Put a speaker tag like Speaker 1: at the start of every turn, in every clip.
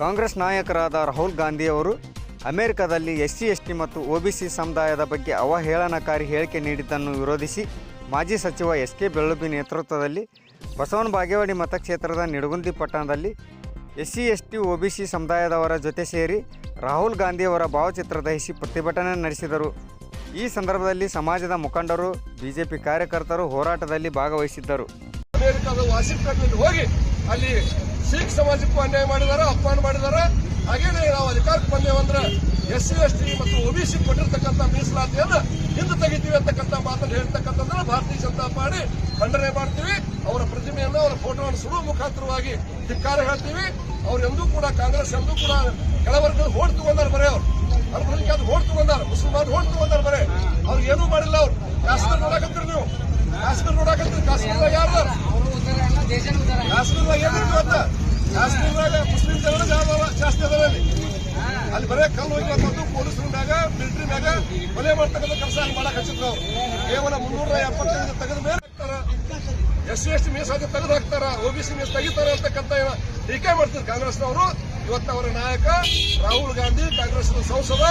Speaker 1: ಕಾಂಗ್ರೆಸ್ ನಾಯಕರಾದ ರಾಹುಲ್ ಗಾಂಧಿಯವರು ಅಮೆರಿಕದಲ್ಲಿ ಎಸ್ ಸಿ ಎಸ್ ಟಿ ಮತ್ತು ಸಿ ಸಮುದಾಯದ ಬಗ್ಗೆ ಅವಹೇಳನಕಾರಿ ಹೇಳಿಕೆ ನೀಡಿದ್ದನ್ನು ವಿರೋಧಿಸಿ ಮಾಜಿ ಸಚಿವ ಎಸ್ ಕೆ ಬೆಳ್ಳುಬಿ ನೇತೃತ್ವದಲ್ಲಿ ಬಸವನ ಬಾಗೇವಾಡಿ ಮತಕ್ಷೇತ್ರದ ನಿಡಗುಂದಿ ಪಟ್ಟಣದಲ್ಲಿ S C S T C ಸಮುದಾಯದವರ ಜೊತೆ ಸೇರಿ ರಾಹುಲ್ ಗಾಂಧಿಯವರ ಭಾವಚಿತ್ರ ದಹಿಸಿ ಪ್ರತಿಭಟನೆ ನಡೆಸಿದರು. ಈ ಸಂದರ್ಭದಲ್ಲಿ ಸಮಾಜದ ಮುಖಂಡರು, ಬಿಜೆಪಿ ಕಾರ್ಯಕರ್ತರು ಹೋರಾಟದಲ್ಲಿ ಭಾಗವಹಿಸಿದ್ದರು.
Speaker 2: ಹೋಗಿ ಅಲ್ಲಿ ಸಿಖ್ ಸಮಾಜಕ್ಕೂ ಅನ್ಯಾಯ ಮಾಡಿದಾರ, ಅಪಮಾನ ಮಾಡಿದಾರ. ಹಾಗೇನೆ ನಾವು ಅಧಿಕಾರಕ್ಕೆ ಬಂದೇವಂದ್ರೆ ಎಸ್ ಸಿ, ಎಸ್ ಟಿ ಮತ್ತು ಒಬಿಸಿ ಕೊಟ್ಟಿರ್ತಕ್ಕಂಥ ಮೀಸಲಾತಿಯನ್ನು ಹಿಂದೆ ತೆಗಿತೀವಿ ಅಂತಕ್ಕಂಥ ಮಾತನ್ನು ಹೇಳ್ತಕ್ಕಂಥದ್ದನ್ನ ಭಾರತೀಯ ಜನತಾ ಪಾರ್ಟಿ ಖಂಡನೆ ಮಾಡ್ತೀವಿ. ಅವರ ಪ್ರತಿಮೆಯನ್ನು, ಅವರ ಫೋಟೋವನ್ನು ಸುಡುವ ಮುಖಾಂತರವಾಗಿ ಧಿಕ್ಕಾರ ಹೇಳ್ತೀವಿ. ಅವ್ರು ಎಂದೂ ಕೂಡ ಕಾಂಗ್ರೆಸ್ ಎಂದೂ ಕೂಡ ಕೆಳವರ್ಗದ ಹೋಡ್ ತಗೊಂಡಾರ ಬರೇ ಅವ್ರು. ಅದು ಹೋಡ್ ತಗೊಂಡಾರ ಮುಸಲ್ಮಾನ್ ಹೋಡ್ ತಗೊಂಡಾರ ಬರೇ. ಅವ್ರಿಗೆ ಏನೂ ಮಾಡಿಲ್ಲ ಅವ್ರು. ಕಾಶ್ಮೀರ ನೋಡಕತ್ತೀರಿ ನೀವು. ಕಾಶ್ಮೀರ ನೋಡಕತ್ತೀರಿ. ಕಾಶ್ಮೀರದಾಗ ಯಾರು ಕಾಶ್ಮೀರದಾಗ ಏನಿತ್ತು ಗೊತ್ತಾ ಕಾಶ್ಮೀರದಾಗ ಮುಸ್ಲಿಂ ಜನರು ಜಾಸ್ತಿ ಜಾಸ್ತಿ ಅದಾರ ಅಲ್ಲಿ ಅಲ್ಲಿ ಬರೇ ಕಲ್ಲು ಹೋಗ್ಬೇಕು ಪೊಲೀಸರ ಮ್ಯಾಗ ಮಿಲಿಟರಿ ಮ್ಯಾಗ ಕೊಲೆ ಮಾಡ್ತಕ್ಕಂಥ ಕೆಲಸ ಅಲ್ಲಿ ಮಾಡಕ್ ಹಚ್ಚಿದ್ರು. ಕೇವಲ ಮುನ್ನೂರ ಎಪ್ಪತ್ತೈದು ತೆಗೆದ ಮೇಲೆ ಹಾಕ್ತಾರ. ಎಸ್ ಸಿ, ಎಸ್ ಟಿ ಮೀಸಾಗಿ ತೆಗೆದು ಹಾಕ್ತಾರ. ಓಬಿಸಿ ಮೀಸ್ ತೆಗಿತಾರೆ ಅಂತಕ್ಕಂಥ ಟೀಕೆ ಮಾಡ್ತಾರೆ ಕಾಂಗ್ರೆಸ್ನವರು. ಇವತ್ತು ಅವರ ನಾಯಕ ರಾಹುಲ್ ಗಾಂಧಿ ಕಾಂಗ್ರೆಸ್ ಸಂಸದ,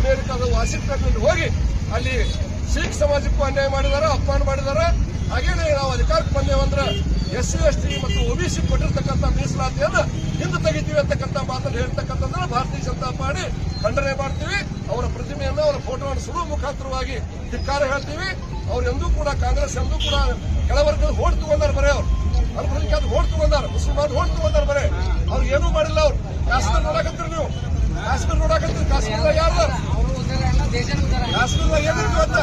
Speaker 2: ಅಮೆರಿಕದ ವಾಷಿಂಗ್ಟನ್ ಹೋಗಿ ಅಲ್ಲಿ ಸಿಖ್ ಸಮಾಜಕ್ಕೂ ಅನ್ಯಾಯ ಮಾಡಿದಾರ, ಅಪಮಾನ ಮಾಡಿದಾರ. ಹಾಗೇನೆ ನಾವು ಅಧಿಕಾರಕ್ಕೆ ಬಂದೇವಂದ್ರೆ ಎಸ್ ಸಿ ಎಸ್ ಟಿ ಮತ್ತು ಒಬಿಸಿ ಕೊಟ್ಟಿರ್ತಕ್ಕಂಥ ಮೀಸಲಾತಿಯನ್ನು ಹಿಂದೆ ತೆಗಿತೀವಿ ಅಂತಕ್ಕಂಥ ಮಾತನ್ನು ಹೇಳ್ತಕ್ಕಂಥದ್ದನ್ನ ಭಾರತೀಯ ಜನತಾ ಪಾರ್ಟಿ ಖಂಡನೆ ಮಾಡ್ತೀವಿ. ಅವರ ಪ್ರತಿಮೆಯನ್ನು ಅವರ ಫೋಟೋವನ್ನು ಸುಡುವ ಮುಖಾಂತರವಾಗಿ ಧಿಕ್ಕಾರ ಹೇಳ್ತೀವಿ. ಅವ್ರು ಎಂದೂ ಕೂಡ ಕಾಂಗ್ರೆಸ್ ಎಂದೂ ಕೂಡ ಕೆಳವರ್ಗದ ಹೋಡ್ ತಗೊಂಡಾರ ಬರೇ ಅವರು. ಅಲ್ಪಸಂಖ್ಯಾತ ಹೋಡ್ ತಗೊಂಡಾರ ಮುಸಲ್ಮಾನ್ ಹೋಡ್ ತಗೊಂಡಾರ ಬರೇ. ಅವ್ರು ಏನೂ ಮಾಡಿಲ್ಲ ಅವ್ರು. ಕಾಶ್ಮೀರ ನೋಡಕತ್ತೀರಿ ನೀವು. ಕಾಶ್ಮೀರ ನೋಡಕತ್ತೀರಿ. ಕಾಶ್ಮೀರ ಯಾರು ಕಾಶ್ಮೀರದಾಗ ಏನಿರ್ತೀವಿ ಅಂತ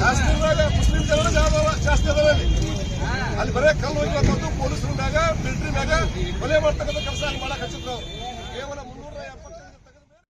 Speaker 2: ಕಾಶ್ಮೀರದಾಗ ಮುಸ್ಲಿಂ ಜನರು ಜಾಸ್ತಿ ಜಾಸ್ತಿ ಅದಾರ. ಬರೇ ಕಲ್ಲು ಹೋಗ್ಬೇಕು ಪೊಲೀಸರ ಮ್ಯಾಗ ಮಿಲಿಟರಿ ಮ್ಯಾಗ ಕೊಲೆ ಮಾಡ್ತಕ್ಕಂಥ ಕೆಲಸ ಅಲ್ಲಿ ಮಾಡಕ್ ಹಚ್ಚಿದ್ರು.